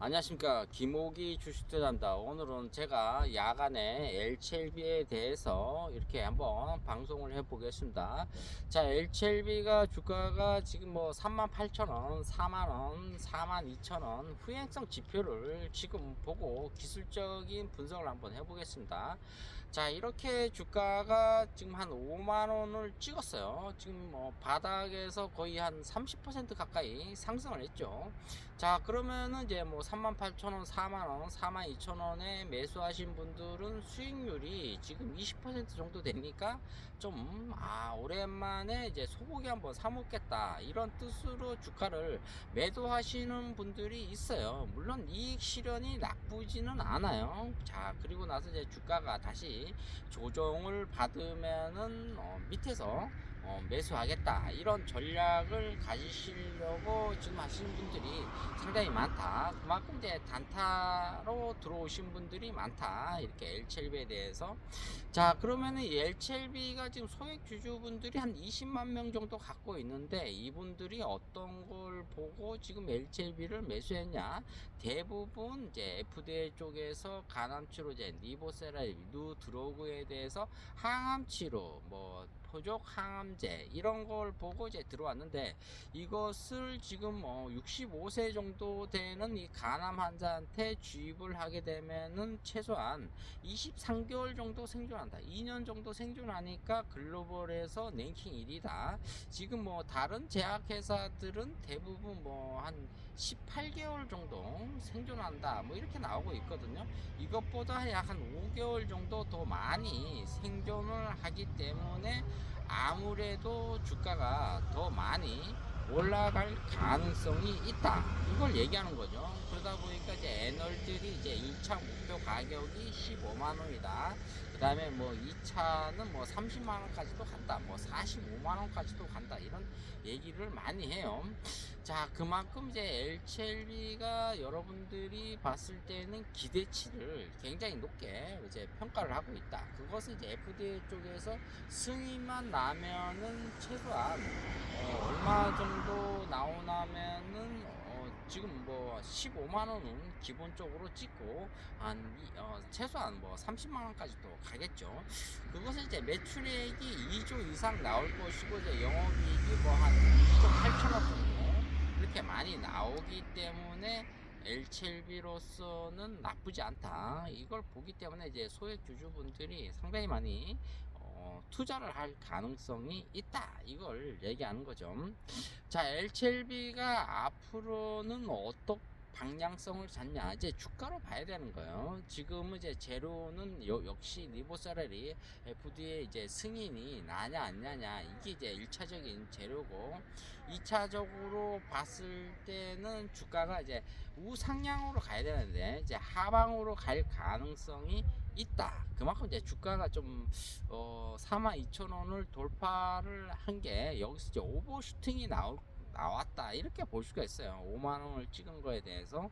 안녕하십니까. 김호기 주식투자입니다. 오늘은 제가 야간에 LCLB에 대해서 이렇게 한번 방송을 해 보겠습니다. 자 LCLB가 주가가 지금 뭐 38,000원 4만원 42,000원 후행성 지표를 지금 보고 기술적인 분석을 한번 해 보겠습니다. 자 이렇게 주가가 지금 한 5만원을 찍었어요. 지금 뭐 바닥에서 거의 한 30% 가까이 상승을 했죠. 자 그러면은 이제 뭐 38,000원, 4만원, 42,000원에 매수하신 분들은 수익률이 지금 20% 정도 되니까 좀, 아, 오랜만에 이제 소고기 한번 사먹겠다. 이런 뜻으로 주가를 매도하시는 분들이 있어요. 물론 이익 실현이 나쁘지는 않아요. 자, 그리고 나서 이제 주가가 다시 조정을 받으면은, 어, 밑에서 어, 매수하겠다. 이런 전략을 가지시려고 지금 하시는 분들이 상당히 많다. 그만큼 이제 단타로 들어오신 분들이 많다. 이렇게 L7B에 대해서. 자 그러면은 이 L7B가 지금 소액 주주분들이 한 20만 명 정도 갖고 있는데 이분들이 어떤 걸 보고 지금 L7B를 매수했냐? 대부분 이제 FDA 쪽에서 간암치료 이제 니보세라이 누드로그에 대해서 항암치료 뭐 포족 항암 제 이런 걸 보고 이제 들어왔는데 이것을 지금 어 65세 정도 되는 이 간암 환자한테 주입을 하게 되면은 최소한 23개월 정도 생존한다. 2년 정도 생존하니까 글로벌에서 랭킹 1위다. 지금 뭐 다른 제약회사들은 대부분 뭐 한 18개월 정도 생존한다. 뭐 이렇게 나오고 있거든요. 이것보다 약 한 5개월 정도 더 많이 생존을 하기 때문에 아무래도 주가가 더 많이 올라갈 가능성이 있다. 이걸 얘기하는 거죠. 그러다 보니까 이제 애널들이 이제 1차 목표 가격이 15만 원이다. 그 다음에 뭐 2차는 뭐 30만 원까지도 간다. 뭐 45만 원까지도 간다. 이런 얘기를 많이 해요. 자, 그만큼 이제 LCLB가 여러분들이 봤을 때는 기대치를 굉장히 높게 이제 평가를 하고 있다. 그것은 이제 FDA 쪽에서 승인만 나면은 최소한 어, 얼마 정도 나오나면은 어, 지금 뭐 15만 원은 기본적으로 찍고 한 이- 어, 최소한 뭐 30만 원까지도 가겠죠. 그것은 이제 매출액이 2조 이상 나올 것이고 이제 영업이익이 뭐 한 2조 8천억 정도 이렇게 많이 나오기 때문에 LCLB로서는 나쁘지 않다. 이걸 보기 때문에 이제 소액 주주분들이 상당히 많이 어, 투자를 할 가능성이 있다. 이걸 얘기하는 거죠. 자, LCLB가 앞으로는 어떻게 방향성을 잡냐 이제 주가로 봐야 되는 거예요. 지금은 이제 재료는 요- 역시 리보사렐이 FDA 이제 승인이 나냐 안 나냐 이게 이제 1차적인 재료고 2차적으로 봤을 때는 주가가 이제 우상향으로 가야 되는데 이제 하방으로 갈 가능성이 있다. 그만큼 이제 주가가 좀 어, 42,000원을 돌파를 한 게 여기서 이제 오버슈팅이 나올 나왔다. 이렇게 볼 수가 있어요. 5만 원을 찍은 거에 대해서.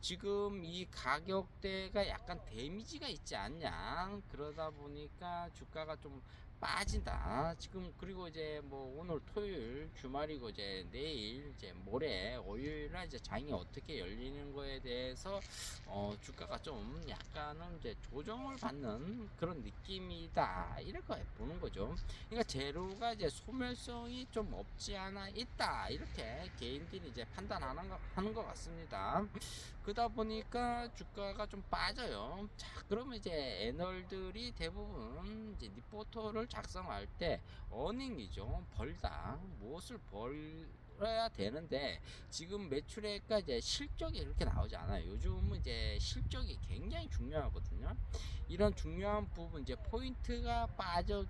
지금 이 가격대가 약간 데미지가 있지 않냐. 그러다 보니까 주가가 좀 빠진다. 지금 그리고 이제 뭐 오늘 토요일 주말이고 이제 내일 이제 모레 월요일날 이제 장이 어떻게 열리는 거에 대해서 어 주가가 좀 약간은 이제 조정을 받는 그런 느낌이다. 이렇게 보는 거죠. 그러니까 재료가 이제 소멸성이 좀 없지 않아 있다. 이렇게 개인들이 이제 판단하는 거 하는 것 같습니다. 그러다 보니까 주가가 좀 빠져요. 자 그러면 이제 애널들이 대부분 이제 리포터를 작성할 때 어닝이죠 벌다 무엇을 벌어야 되는데 지금 매출액과 이제 실적이 이렇게 나오지 않아요. 요즘은 이제 실적이 굉장히 중요하거든요. 이런 중요한 부분 이제 포인트가 빠져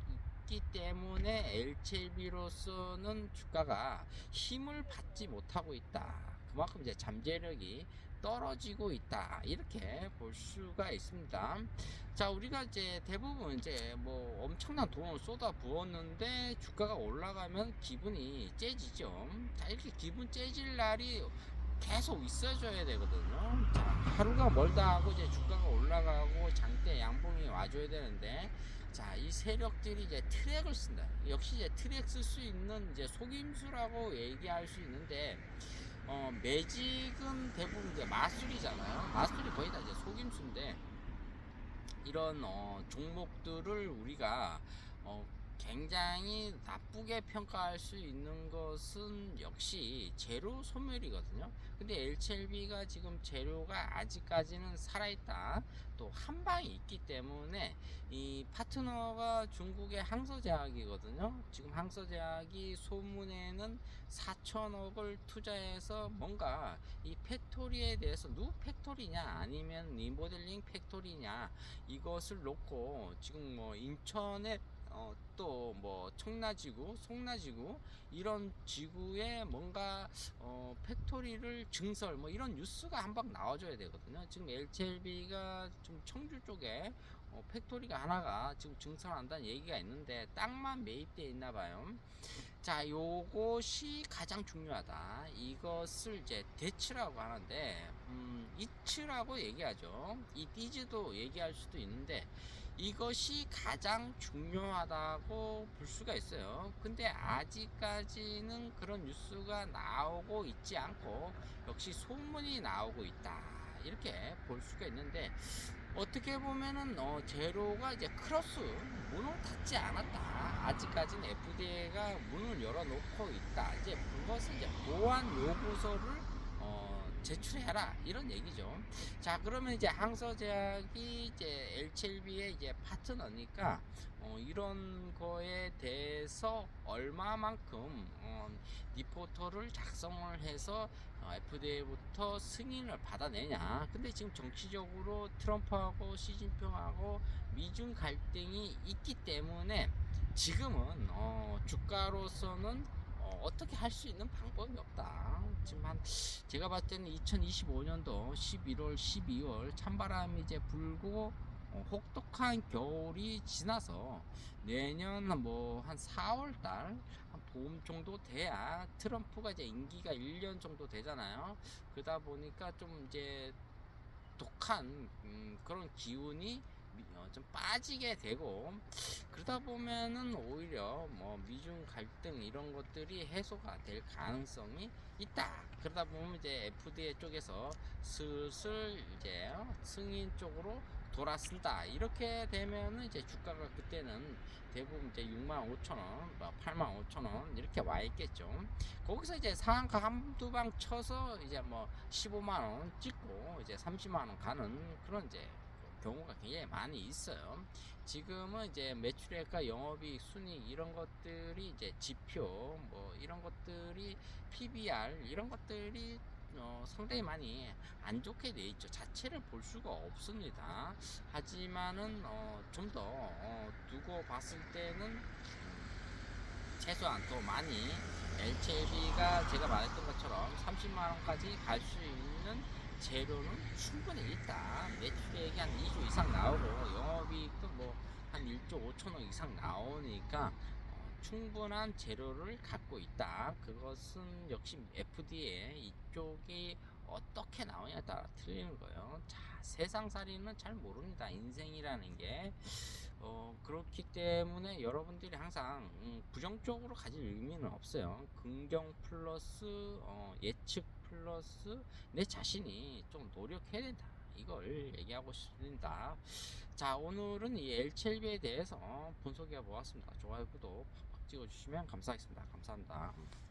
있기 때문에 LCLB로서는 주가가 힘을 받지 못하고 있다. 그만큼 이제 잠재력이 떨어지고 있다. 이렇게 볼 수가 있습니다. 자, 우리가 이제 대부분 이제 뭐 엄청난 돈을 쏟아 부었는데 주가가 올라가면 기분이 째지죠. 자, 이렇게 기분 째질 날이 계속 있어줘야 되거든요. 자, 하루가 멀다 하고 이제 주가가 올라가고 장대 양봉이 와줘야 되는데 자, 이 세력들이 이제 트랙을 쓴다. 역시 이제 트랙 쓸 수 있는 이제 속임수라고 얘기할 수 있는데 어, 매직은 대부분 이제 마술이잖아요. 마술이 거의 다 이제 속임수인데 이런 어, 종목들을 우리가 어, 굉장히 나쁘게 평가할 수 있는 것은 역시 재료 소멸이거든요. 근데 LCLB가 지금 재료가 아직까지는 살아있다. 또 한 방이 있기 때문에 이 파트너가 중국의 항서제약이거든요. 지금 항서제약이 소문에는 4천억을 투자해서 뭔가 이 팩토리에 대해서 누 팩토리냐 아니면 리모델링 팩토리냐 이것을 놓고 지금 뭐 인천에 어, 또뭐 청라지구, 송라지구 이런 지구에 뭔가 어, 팩토리를 증설 뭐 이런 뉴스가 한 방 나와줘야 되거든요. 지금 LCLB가 좀 청주 쪽에 어, 팩토리가 하나가 지금 증설한다는 얘기가 있는데 땅만 매입돼 있나 봐요. 자, 요것이 가장 중요하다. 이것을 이제 대치라고 하는데, 음, 이츠라고 얘기하죠. 이 띠즈도 얘기할 수도 있는데, 이것이 가장 중요하다고 볼 수가 있어요. 근데 아직까지는 그런 뉴스가 나오고 있지 않고, 역시 소문이 나오고 있다. 이렇게 볼 수가 있는데, 어떻게 보면은 어, 제로가 이제 크로스 문을 닫지 않았다. 아직까지는 FDA가 문을 열어놓고 있다. 이제 그것은 이제 보안 요구서를 어, 제출해라 이런 얘기죠. 자 그러면 이제 항서제약이 이제 L7B의 이제 파트너니까 어, 이런 거에 대해서 얼마만큼 어, 리포터를 작성을 해서 어, FDA부터 승인을 받아내냐. 근데 지금 정치적으로 트럼프하고 시진핑하고 미중 갈등이 있기 때문에 지금은 어, 주가로서는 어, 어떻게 할 수 있는 방법이 없다. 한 제가 봤을 때는 2025년도 11월, 12월 찬바람이 이제 불고 어, 혹독한 겨울이 지나서 내년 뭐 한 4월 달 한 봄 정도 돼야 트럼프가 이제 임기가 1년 정도 되잖아요. 그러다 보니까 좀 이제 독한 음, 그런 기운이 좀 빠지게 되고 그러다 보면은 오히려 뭐 미중 갈등 이런 것들이 해소가 될 가능성이 있다. 그러다 보면 이제 FDA 쪽에서 슬슬 이제 어, 승인 쪽으로 돌아선다. 이렇게 되면은 이제 주가가 그때는 대부분 이제 6만 5천 원, 뭐 8만 5천 원 이렇게 와 있겠죠. 거기서 이제 상한가 한두 방 쳐서 이제 뭐 15만 원 찍고 이제 30만 원 가는 그런 이제 경우가 굉장히 많이 있어요. 지금은 이제 매출액과 영업이익, 순이익 이런 것들이 이제 지표 뭐 이런 것들이 PBR 이런 것들이 어, 상당히 많이 안 좋게 돼 있죠. 자체를 볼 수가 없습니다. 하지만은 어, 좀더 어, 두고 봤을 때는 음, 최소한 더 많이 LCLB가 제가 말했던 것처럼 30만 원까지 갈 수 있는 재료는 충분히 있다. 매출액이 한 2조 이상 나오고 영업이익도 뭐 한 1조 5천억 이상 나오니까 어, 충분한 재료를 갖고 있다. 그것은 역시 FDA 이쪽이 어떻게 나오냐에 따라 틀리는 거예요. 자, 세상살이는 잘 모릅니다. 인생이라는 게. 어, 그렇기 때문에 여러분들이 항상 음, 부정적으로 가질 의미는 없어요. 긍정 플러스 어, 예측 플러스 내 자신이 좀 노력해야 된다. 이걸 얘기하고 싶습니다. 자, 오늘은 이 L7B에 대해서 분석해 보았습니다. 좋아요, 구독 팍팍 찍어주시면 감사하겠습니다. 감사합니다.